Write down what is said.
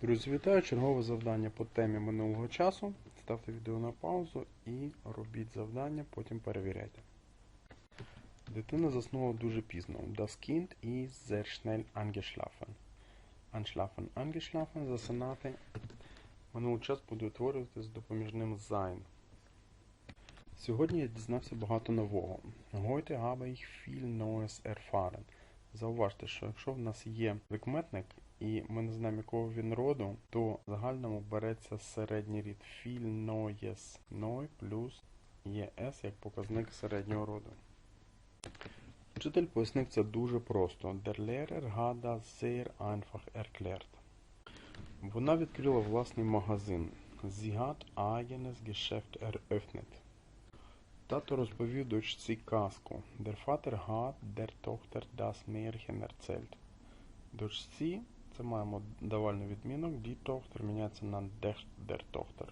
Друзі, вітаю! Чергове завдання по темі минулого часу. Ставте відео на паузу і робіть завдання, потім перевіряйте. Дитина заснула дуже пізно. Das Kind ist sehr schnell angeschlafen. Anschlafen, angeschlafen, засинати. Минулий час буде утворювати з допоміжним sein. Сьогодні я дізнався багато нового. Heute habe ich viel Neues erfahren. Зауважте, що якщо в нас є прикметник, і ми не знаємо, якого він роду, то в загальному береться середній рід Neues Neu плюс ES як показник середнього роду. Вчитель пояснив це дуже просто. Der Lehrer hat das sehr einfach erklärt. Вона відкрила власний магазин. Sie hat eigenes Geschäft eröffnet. Тато розповів дочці казку. Der Vater hat der Tochter das Märchen erzählt. Дочці це маємо давальний відмінок. Die Tochter міняється на der, Tochter.